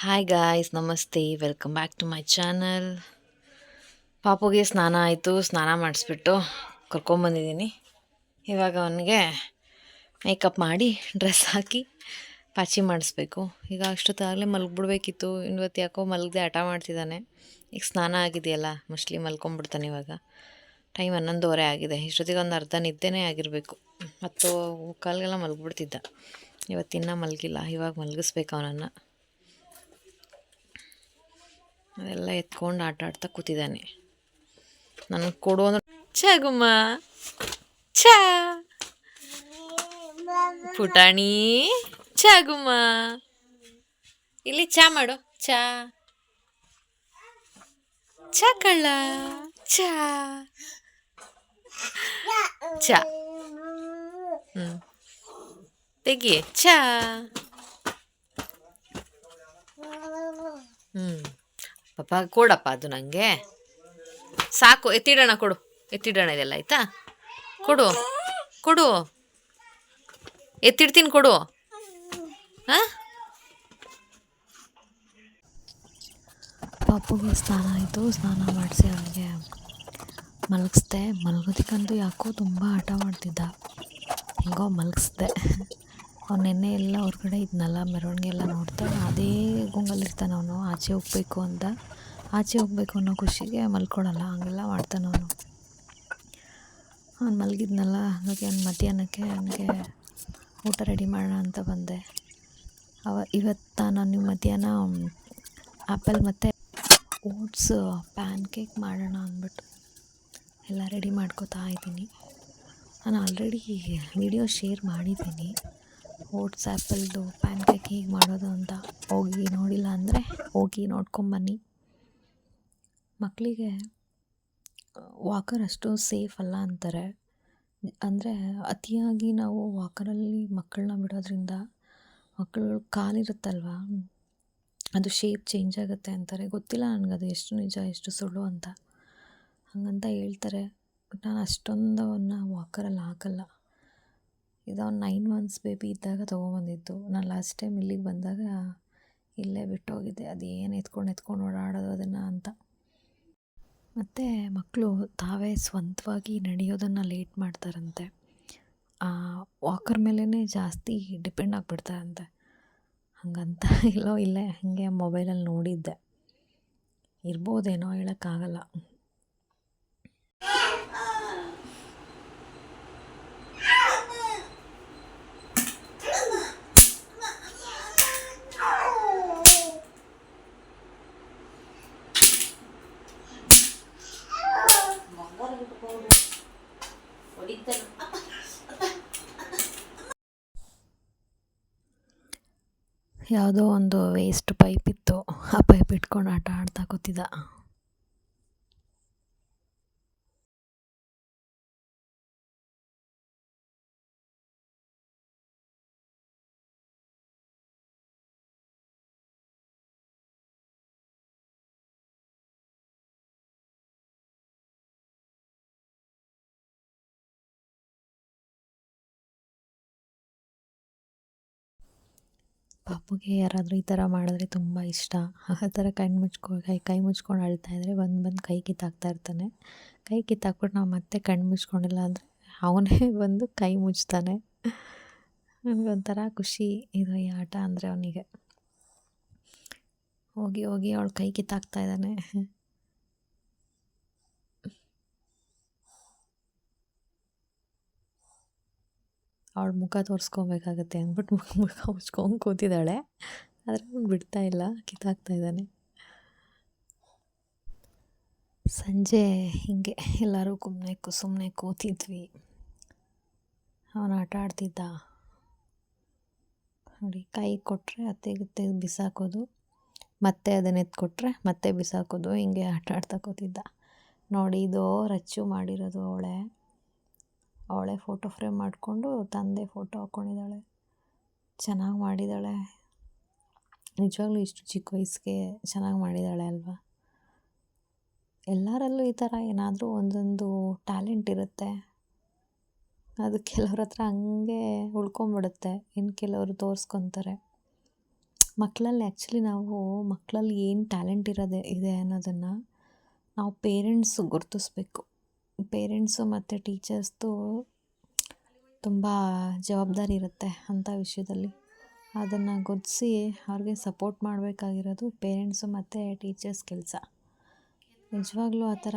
Hi guys ನಮಸ್ತೆ. Welcome back to my channel ಪಾಪುಗೆ ಸ್ನಾನ ಆಯಿತು, ಸ್ನಾನ ಮಾಡಿಸ್ಬಿಟ್ಟು ಕರ್ಕೊಂಬಂದಿದ್ದೀನಿ ಇವಾಗ ಅವನಿಗೆ ಮೇಕಪ್ ಮಾಡಿ ಡ್ರೆಸ್ ಹಾಕಿ ಪಾಚಿ ಮಾಡಿಸ್ಬೇಕು. ಈಗ ಅಷ್ಟೊತ್ತಾಗಲೇ ಮಲಗಿಬಿಡ್ಬೇಕಿತ್ತು. ಇವತ್ತು ಯಾಕೋ ಮಲಗದೆ ಹಠ ಮಾಡ್ತಿದ್ದಾನೆ. ಈಗ ಸ್ನಾನ ಆಗಿದೆಯಲ್ಲ ಮೋಸ್ಟ್ಲಿ ಮಲ್ಕೊಂಬಿಡ್ತಾನೆ ಇವಾಗ. ಟೈಮ್ ಹನ್ನೊಂದುವರೆ ಆಗಿದೆ. ಇಷ್ಟೊತ್ತಿಗೆ ಒಂದು ಅರ್ಧ ನಿದ್ದೆನೇ ಆಗಿರಬೇಕು. ಮತ್ತು ಕಾಲಿಗೆಲ್ಲ ಮಲಗಿಬಿಡ್ತಿದ್ದ. ಇವತ್ತಿನ್ನ ಮಲಗಿಲ್ಲ. ಇವಾಗ ಮಲಗಿಸ್ಬೇಕು ಅವನನ್ನು. ಅದೆಲ್ಲ ಎತ್ಕೊಂಡು ಆಟ ಆಡ್ತಾ ಕೂತಿದ್ದಾನೆ. ನನಗೆ ಕೊಡು ಅಂದ್ರೆ ಚ ಗುಮ್ಮ. ಛ. ಪುಟಾಣಿ. ಚಗುಮ್ಮ ಗುಮ್ಮ. ಇಲ್ಲಿ ಚಾ ಮಾಡು. ಚಾ. ಚಾ ಕಳ್ಳ. ಚಾ ಚಾ ಹ್ಞೂ ತೆಗಿ ಚಾ ಹ್ಞೂ ಪಾಪ, ಕೊಡಪ್ಪ ಅದು ನನಗೆ ಸಾಕು, ಎತ್ತಿಡೋಣ ಕೊಡು. ಎತ್ತಿಡೋಣ ಇದೆಲ್ಲ, ಆಯ್ತಾ? ಕೊಡು ಕೊಡು. ಎತ್ತಿಡ್ತೀನಿ ಕೊಡು. ಹಾಂ? ಪಾಪುಗೆ ಸ್ನಾನ ಆಯಿತು, ಸ್ನಾನ ಮಾಡಿಸಿ ಅವನಿಗೆ ಮಲಗಿಸ್ದೆ. ಮಲಗೋದಕ್ಕಂತೂ ಯಾಕೋ ತುಂಬ ಹಠ ಮಾಡ್ತಿದ್ದ. ಹೆಂಗೋ ಮಲಗಿಸ್ದೆ. ಅವ್ನು ನಿನ್ನೆ ಎಲ್ಲ ಹೊರಗಡೆ ಇದ್ನಲ್ಲ ಮೆರವಣಿಗೆ ಎಲ್ಲ ನೋಡ್ತಾ, ಅದೇ ಗುಂಗಲ್ಲಿರ್ತಾನೆ ಅವನು, ಆಚೆ ಹೋಗ್ಬೇಕು ಅಂತ. ಆಚೆ ಹೋಗ್ಬೇಕು ಅನ್ನೋ ಖುಷಿಗೆ ಮಲ್ಕೊಳ್ಳಲ್ಲ ಹಂಗೆಲ್ಲ ಮಾಡ್ತಾನೆ ಅವನು. ಅವ್ನು ಮಲಗಿದ್ನಲ್ಲ, ಹಾಗಾಗಿ ಅವ್ನು ಮಧ್ಯಾಹ್ನಕ್ಕೆ ನನಗೆ ಊಟ ರೆಡಿ ಮಾಡೋಣ ಅಂತ ಬಂದೆ. ಅವ, ಇವತ್ತು ನಾನು ಮಧ್ಯಾಹ್ನ ಆ್ಯಪಲ್ ಮತ್ತು ಓಟ್ಸ್ ಪ್ಯಾನ್ ಕೇಕ್ ಮಾಡೋಣ ಅಂದ್ಬಿಟ್ಟು ಎಲ್ಲ ರೆಡಿ ಮಾಡ್ಕೋತಾ ಇದ್ದೀನಿ. ನಾನು ಆಲ್ರೆಡಿ ವಿಡಿಯೋ ಶೇರ್ ಮಾಡಿದ್ದೀನಿ. ಓಟ್ಸ್, ಆ್ಯಪಲ್ದು ಪ್ಯಾನ್ ಕೇಕ್ ಹೇಗೆ ಮಾಡೋದು ಅಂತ ಹೋಗಿ ನೋಡಿಲ್ಲ ಅಂದರೆ ಹೋಗಿ ನೋಡ್ಕೊಂಬನ್ನಿ ಮಕ್ಕಳಿಗೆ ವಾಕರ್ ಅಷ್ಟು ಸೇಫ್ ಅಲ್ಲ ಅಂತಾರೆ. ಅಂದರೆ ಅತಿಯಾಗಿ ನಾವು ವಾಕರಲ್ಲಿ ಮಕ್ಕಳನ್ನ ಬಿಡೋದ್ರಿಂದ ಮಕ್ಕಳು ಕಾಲಿರುತ್ತಲ್ವ? ಅದು ಶೇಪ್ ಚೇಂಜ್ ಆಗುತ್ತೆ ಅಂತಾರೆ. ಗೊತ್ತಿಲ್ಲ ನನಗದು ಎಷ್ಟು ನಿಜ, ಎಷ್ಟು ಸುಳ್ಳು ಅಂತ. ಹಾಗಂತ ಹೇಳ್ತಾರೆ. ನಾನು ಅಷ್ಟೊಂದು ಅವನ್ನ ವಾಕರಲ್ಲಿ ಹಾಕಲ್ಲ. ಇದು ಅವ್ನು ನೈನ್ ಮಂತ್ಸ್ ಬೇಬಿ ಇದ್ದಾಗ ತೊಗೊಂಬಂದಿದ್ದು. ನಾನು ಲಾಸ್ಟ್ ಟೈಮ್ ಇಲ್ಲಿಗೆ ಬಂದಾಗ ಇಲ್ಲೇ ಬಿಟ್ಟು ಹೋಗಿದ್ದೆ ಅದೇನು ಎತ್ಕೊಂಡು ಎತ್ಕೊಂಡು ಓಡಾಡೋದು ಅದನ್ನು ಅಂತ. ಮತ್ತು ಮಕ್ಕಳು ತಾವೇ ಸ್ವಂತವಾಗಿ ನಡೆಯೋದನ್ನು ಲೇಟ್ ಮಾಡ್ತಾರಂತೆ. ವಾಕರ್ ಮೇಲೇ ಜಾಸ್ತಿ ಡಿಪೆಂಡ್ ಆಗಿಬಿಡ್ತಾರಂತೆ. ಹಾಗಂತ ಇಲ್ಲೋ ಇಲ್ಲೇ ಹಾಗೆ ಮೊಬೈಲಲ್ಲಿ ನೋಡಿದ್ದೆ. ಇರ್ಬೋದೇನೋ ಹೇಳೋಕ್ಕಾಗಲ್ಲ. ಯಾವುದೋ ಒಂದು ವೇಸ್ಟ್ ಪೈಪ್ ಇತ್ತು. ಆ ಪೈಪ್ ಇಟ್ಕೊಂಡು ಆಟ ಆಡ್ತಾ ಕೂತಿದ್ದ. ಪಾಪುಗೆ ಯಾರಾದರೂ ಈ ಥರ ಮಾಡಿದ್ರೆ ತುಂಬ ಇಷ್ಟ. ಆ ಥರ ಕಣ್ಣು ಮುಚ್ಕೊ, ಕೈ ಕೈ ಮುಚ್ಕೊಂಡು ಅಳ್ತಾ ಇದ್ದರೆ ಬಂದು ಬಂದು ಕೈ ಕಿತ್ತಾಕ್ತಾ ಇರ್ತಾನೆ. ಕೈ ಕಿತ್ತಾಕ್ಬಿಟ್ಟು ನಾವು ಮತ್ತೆ ಕಣ್ಣು ಮುಚ್ಕೊಂಡಿಲ್ಲ ಅಂದರೆ ಅವನೇ ಬಂದು ಕೈ ಮುಚ್ತಾನೆ. ನನಗೊಂಥರ ಖುಷಿ ಇದು ಈ ಆಟ ಅಂದರೆ ಅವನಿಗೆ. ಹೋಗಿ ಹೋಗಿ ಅವಳು ಕೈ ಕಿತ್ತಾಕ್ತಾ ಇದ್ದಾನೆ. ಅವಳ ಮುಖ ತೋರಿಸ್ಕೊಬೇಕಾಗತ್ತೆ ಅಂದ್ಬಿಟ್ಟು ಮುಖ ಮುಖ ಮುಚ್ಕೊಂಡು ಕೂತಿದ್ದಾಳೆ. ಆದರೆ ಅವ್ನು ಬಿಡ್ತಾ ಇಲ್ಲ, ಕಿತ್ತಾಕ್ತಾ ಇದ್ದಾನೆ. ಸಂಜೆ ಹೀಗೆ ಎಲ್ಲರೂ ಕುಮ್ಮನೆ ಸುಮ್ಮನೆ ಕೂತಿದ್ವಿ. ಅವನು ಆಟ ಆಡ್ತಿದ್ದ. ನೋಡಿ, ಕೈ ಕೊಟ್ಟರೆ ಅತ್ತೆಗೆ ತೆಗೆದು ಬಿಸಾಕೋದು, ಮತ್ತೆ ಅದನ್ನ ಎತ್ಕೊಟ್ರೆ ಮತ್ತೆ ಬಿಸಾಕೋದು, ಹಿಂಗೆ ಆಟ ಆಡ್ತಾ ಕೂತಿದ್ದ. ನೋಡಿ, ಇದು ರಚ್ಚು ಮಾಡಿರೋದು ಅವಳೆ. ಅವಳೇ ಫೋಟೋ ಫ್ರೇಮ್ ಮಾಡಿಕೊಂಡು ತಂದೆ ಫೋಟೋ ಹಾಕ್ಕೊಂಡಿದ್ದಾಳೆ ಚೆನ್ನಾಗಿ ಮಾಡಿದ್ದಾಳೆ. ನಿಜವಾಗ್ಲೂ ಇಷ್ಟು ಚಿಕ್ಕ ವಯಸ್ಸಿಗೆ ಚೆನ್ನಾಗಿ ಮಾಡಿದ್ದಾಳೆ ಅಲ್ವಾ? ಎಲ್ಲರಲ್ಲೂ ಈ ಥರ ಏನಾದರೂ ಒಂದೊಂದು ಟ್ಯಾಲೆಂಟ್ ಇರುತ್ತೆ. ಅದು ಕೆಲವ್ರ ಹತ್ರ ಹಂಗೆ ಉಳ್ಕೊಂಬಿಡುತ್ತೆ. ಇನ್ನು ಕೆಲವರು ತೋರಿಸ್ಕೊತಾರೆ. ಮಕ್ಕಳಲ್ಲಿ ಆ್ಯಕ್ಚುಲಿ ನಾವು ಮಕ್ಕಳಲ್ಲಿ ಏನು ಟ್ಯಾಲೆಂಟ್ ಇರೋದೆ ಇದೆ ಅನ್ನೋದನ್ನು ನಾವು ಪೇರೆಂಟ್ಸು ಗುರುತಿಸ್ಬೇಕು. ಪೇರೆಂಟ್ಸು ಮತ್ತು ಟೀಚರ್ಸ್ದು ತುಂಬ ಜವಾಬ್ದಾರಿ ಇರುತ್ತೆ ಅಂಥ ವಿಷಯದಲ್ಲಿ. ಅದನ್ನು ಗುರುತಿಸಿ ಅವ್ರಿಗೆ ಸಪೋರ್ಟ್ ಮಾಡಬೇಕಾಗಿರೋದು ಪೇರೆಂಟ್ಸು ಮತ್ತು ಟೀಚರ್ಸ್ ಕೆಲಸ. ನಿಜವಾಗ್ಲೂ ಆ ಥರ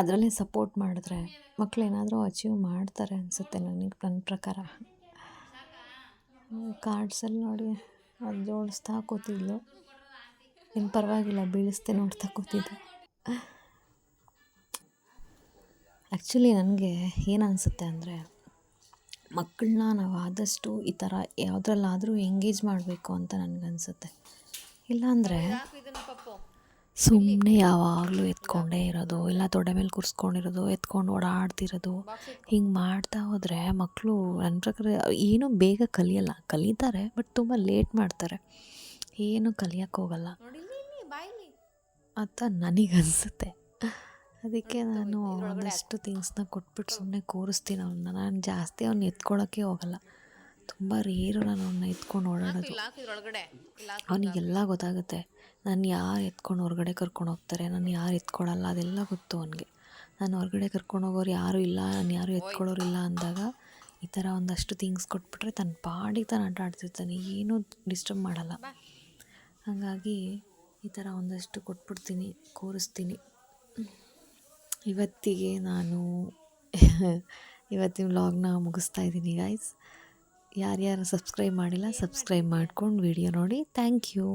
ಅದರಲ್ಲೇ ಸಪೋರ್ಟ್ ಮಾಡಿದ್ರೆ ಮಕ್ಕಳು ಏನಾದರೂ ಅಚೀವ್ ಮಾಡ್ತಾರೆ ಅನಿಸುತ್ತೆ ನನಗೆ, ನನ್ನ ಪ್ರಕಾರ. ಕಾರ್ಡ್ಸಲ್ಲಿ ನೋಡಿ, ಅದು ಜೋಡಿಸ್ತಾ ಕೂತಿದ್ಲು. ಏನು ಪರವಾಗಿಲ್ಲ ಬೀಳಿಸ್ದೆ ನೋಡ್ತಾ ಕೂತಿದ್ದೆ. ಆ್ಯಕ್ಚುಲಿ ನನಗೆ ಏನು ಅನಿಸುತ್ತೆ ಅಂದರೆ ಮಕ್ಕಳನ್ನ ನಾವು ಆದಷ್ಟು ಈ ಥರ ಯಾವುದ್ರಲ್ಲಾದರೂ ಎಂಗೇಜ್ ಮಾಡಬೇಕು ಅಂತ ನನಗನ್ಸುತ್ತೆ ಇಲ್ಲಾಂದರೆ ಸುಮ್ಮನೆ ಯಾವಾಗಲೂ ಎತ್ಕೊಂಡೇ ಇರೋದು ಇಲ್ಲ ತೊಡೆ ಮೇಲೆ ಕೂರಿಸ್ಕೊಂಡಿರೋದು ಎತ್ಕೊಂಡು ಓಡಾಡ್ತಿರೋದು ಹಿಂಗೆ ಮಾಡ್ತಾ ಹೋದರೆ ಮಕ್ಕಳು ನನ್ನ ಪ್ರಕಾರ ಏನೂ ಬೇಗ ಕಲಿಯಲ್ಲ. ಕಲಿತಾರೆ ಬಟ್ ತುಂಬ ಲೇಟ್ ಮಾಡ್ತಾರೆ. ಏನು ಕಲಿಯೋಕ್ಕೋಗಲ್ಲ ಅಂತ ನನಗನ್ಸುತ್ತೆ ಅದಕ್ಕೆ ನಾನು ಒಂದಷ್ಟು ಥಿಂಗ್ಸ್ನ ಕೊಟ್ಬಿಟ್ಟು ಸುಮ್ಮನೆ ಕೂರಿಸ್ತೀನಿ ಅವನ್ನ ನಾನು ಜಾಸ್ತಿ ಅವ್ನ ಎತ್ಕೊಳ್ಳೋಕ್ಕೆ ಹೋಗಲ್ಲ. ತುಂಬ ರೇರು ನಾನು ಅವನ್ನ ಎತ್ಕೊಂಡು ಓಡಾಡೋದು. ಅವನಿಗೆಲ್ಲ ಗೊತ್ತಾಗುತ್ತೆ. ನಾನು ಯಾರು ಎತ್ಕೊಂಡು ಹೊರಗಡೆ ಕರ್ಕೊಂಡು ಹೋಗ್ತಾರೆ? ನಾನು ಯಾರು ಎತ್ಕೊಳ್ಳಲ್ಲ ಅದೆಲ್ಲ ಗೊತ್ತು ಅವನಿಗೆ. ನಾನು ಹೊರಗಡೆ ಕರ್ಕೊಂಡು ಹೋಗೋರು ಯಾರೂ ಇಲ್ಲ. ನಾನು ಯಾರು ಎತ್ಕೊಳ್ಳೋರು ಇಲ್ಲ ಅಂದಾಗ ಈ ಥರ ಒಂದಷ್ಟು ಥಿಂಗ್ಸ್ ಕೊಟ್ಬಿಟ್ರೆ ತನ್ನ ಪಾಡಿಗೆ ತಾನು ಆಟ ಆಡ್ತಿರ್ತಾನೆ. ಏನೂ ಡಿಸ್ಟರ್ಬ್ ಮಾಡಲ್ಲ. ಹಾಗಾಗಿ ಈ ಥರ ಒಂದಷ್ಟು ಕೊಟ್ಬಿಡ್ತೀನಿ ಕೂರಿಸ್ತೀನಿ. ಇವತ್ತಿಗೆ ನಾನು ಇವತ್ತಿನ ವ್ಲಾಗ್ನ ಮುಗಿಸ್ತಾ ಇದ್ದೀನಿ ಗೈಸ್ ಯಾರ್ಯಾರು ಸಬ್ಸ್ಕ್ರೈಬ್ ಮಾಡಿಲ್ಲ ಸಬ್ಸ್ಕ್ರೈಬ್ ಮಾಡ್ಕೊಂಡು ವಿಡಿಯೋ ನೋಡಿ. Thank you